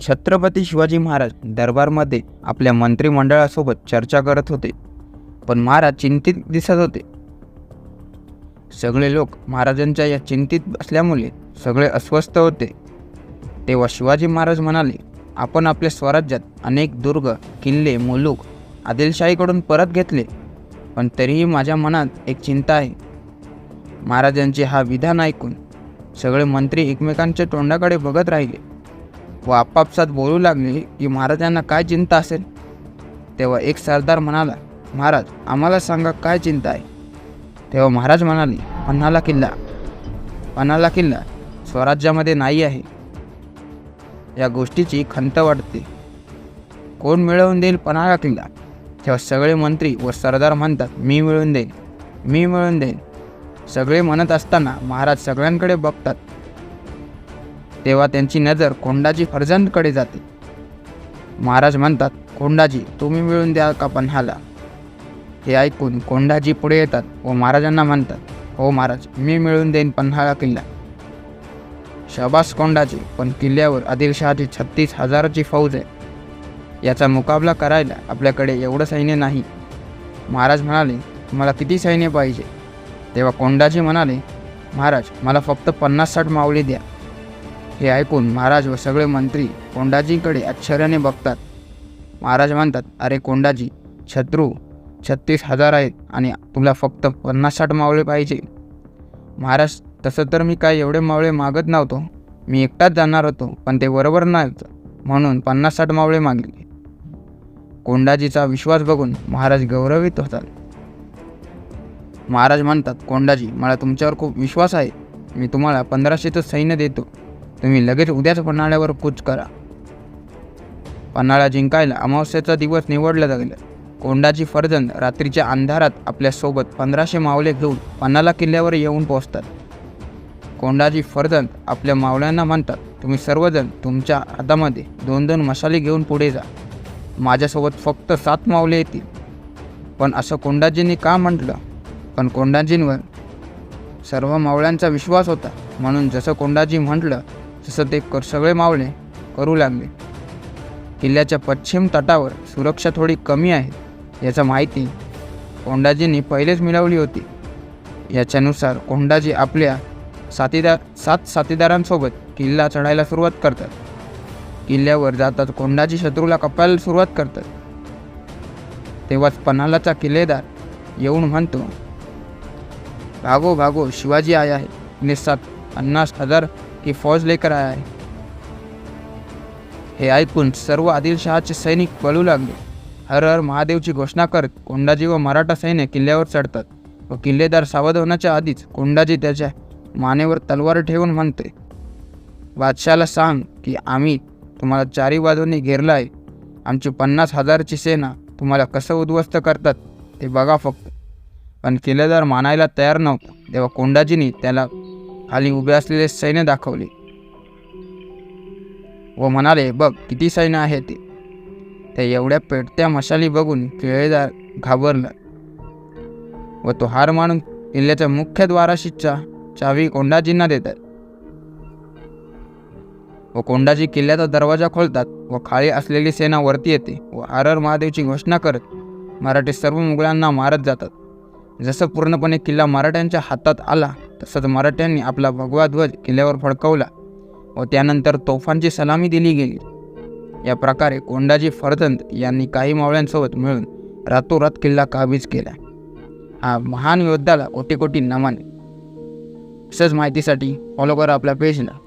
छत्रपती शिवाजी महाराज दरबारमध्ये आपल्या मंत्रिमंडळासोबत चर्चा करत होते. पण महाराज चिंतित दिसत होते. सगळे लोक महाराजांच्या या चिंतित असल्यामुळे सगळे अस्वस्थ होते. तेव्हा शिवाजी महाराज म्हणाले आपण आपल्या स्वराज्यात अनेक दुर्ग किल्ले मुलूक आदिलशाहीकडून परत घेतले. पण तरीही माझ्या मनात एक चिंता आहे. महाराजांचे हा विधान ऐकून सगळे मंत्री एकमेकांच्या तोंडाकडे बघत राहिले. व आपापसात बोलू लागले की महाराजांना काय चिंता असेल? तेव्हा एक सरदार म्हणाला महाराज आम्हाला सांगा काय चिंता आहे? तेव्हा महाराज म्हणाले पन्हाला किल्ला. पन्हाला किल्ला स्वराज्यामध्ये नाही आहे. या गोष्टीची खंत वाटते. कोण मिळवून देईल पन्हाळा किल्ला? तेव्हा सगळे मंत्री व सरदार म्हणतात मी मिळवून देईन मी मिळवून देईन. सगळे म्हणत असताना महाराज सगळ्यांकडे बघतात. तेव्हा त्यांची नजर कोंडाजी फर्जंदकडे जाते. महाराज म्हणतात कोंडाजी तुम्ही मिळून द्या का पन्हाला? हे ऐकून कोंडाजी पुढे येतात व महाराजांना म्हणतात हो महाराज मी मिळून देईन पन्हाळा किल्ला. शबास कोंडाजी पण किल्ल्यावर आदिलशहाची छत्तीस हजाराची फौज आहे. याचा मुकाबला करायला आपल्याकडे एवढं सैन्य नाही. महाराज म्हणाले तुम्हाला किती सैन्य पाहिजे? तेव्हा कोंडाजी म्हणाले महाराज मला फक्त पन्नास साठ मावळे द्या. हे ऐकून महाराज व सगळे मंत्री कोंडाजींकडे आश्चर्याने बघतात. महाराज म्हणतात अरे कोंडाजी शत्रू छत्तीस हजार आहेत आणि तुला फक्त पन्नास साठ मावळे पाहिजे. महाराज तसं तर मी काय एवढे मावळे मागत नव्हतो. मी एकटाच जाणार होतो पण ते बरोबर नव्हतं म्हणून पन्नास साठ मावळे मागले. कोंडाजीचा विश्वास बघून महाराज गौरवित होतात. महाराज म्हणतात कोंडाजी मला तुमच्यावर खूप विश्वास आहे. मी तुम्हाला पंधराशेचं सैन्य देतो. तुम्ही लगेच उद्याच पन्हाळ्यावर कूच करा. पन्हाळा जिंकायला अमावस्याचा दिवस निवडला गेला कोंडाजी फर्जन रात्रीच्या अंधारात आपल्यासोबत पंधराशे मावळे घेऊन पन्हाळा किल्ल्यावर येऊन पोहोचतात. कोंडाजी फर्जंद आपल्या मावळ्यांना म्हणतात तुम्ही सर्वजण तुमच्या हातामध्ये दोन दोन मशाली घेऊन पुढे जा. माझ्यासोबत फक्त सात मावले येतील. पण असं कोंडाजींनी का म्हटलं? पण कोंडाजींवर सर्व मावळ्यांचा विश्वास होता. म्हणून जसं कोंडाजी म्हटलं जसं ते कर सगळे मावळे करू लागले. किल्ल्याच्या पश्चिम तटावर सुरक्षा थोडी कमी आहे याचा माहिती कोंडाजींनी पहिलेच मिळवली होती. याच्यानुसार कोंडाजी आपल्या साथीदार सात साथीदारांसोबत किल्ला चढायला सुरुवात करतात. किल्ल्यावर जातात कोंडाजी शत्रूला कपायला सुरुवात करतात. तेव्हाच पन्हालाचा किल्लेदार येऊन म्हणतो भागो भागो शिवाजी आया आहे. निसात पन्नास हजार की फौज लेकर आया आहे हे ऐकून सर्व आदिलशहाचे सैनिक पळू लागले. हर हर महादेवची घोषणा करत कोंडाजी व मराठा सैन्य किल्ल्यावर चढतात व किल्लेदार सावध होण्याच्या आधीच कोंडाजी त्याच्या मानेवर तलवार ठेवून म्हणते बादशाला सांग की आम्ही तुम्हाला चारी बाजूंनी घेरला आहे आमची पन्नास हजारची सेना तुम्हाला कसं उद्ध्वस्त करतात ते बघा फक्त. पण किल्लेदार मानायला तयार नव्हता तेव्हा कोंडाजींनी त्याला खाली उभे असलेले सैन्य दाखवले. व म्हणाले बघ किती सैन्य आहे ते. त्या एवढ्या पेटत्या मशाली बघून केळेदार घाबरला. व तो हार मानून किल्ल्याच्या मुख्य द्वाराशीच्या चावी कोंडाजींना देतात. व कोंडाजी किल्ल्याचा दरवाजा खोलतात व खाली असलेली सेना वरती येते व आरर महादेवची घोषणा करत मराठी सर्व मुघलांना मारत जातात. जसं पूर्णपणे किल्ला मराठ्यांच्या हातात आला तसंच मराठ्यांनी आपला भगवा ध्वज किल्ल्यावर फडकवला व त्यानंतर तोफांची सलामी दिली गेली. या प्रकारे कोंडाजी फर्जंद यांनी काही मावळ्यांसोबत मिळून रातोरात किल्ला काबीज केला. हा महान योद्धाला कोटी कोटी नमन. तसंच माहितीसाठी फॉलो करा आपल्या पेजला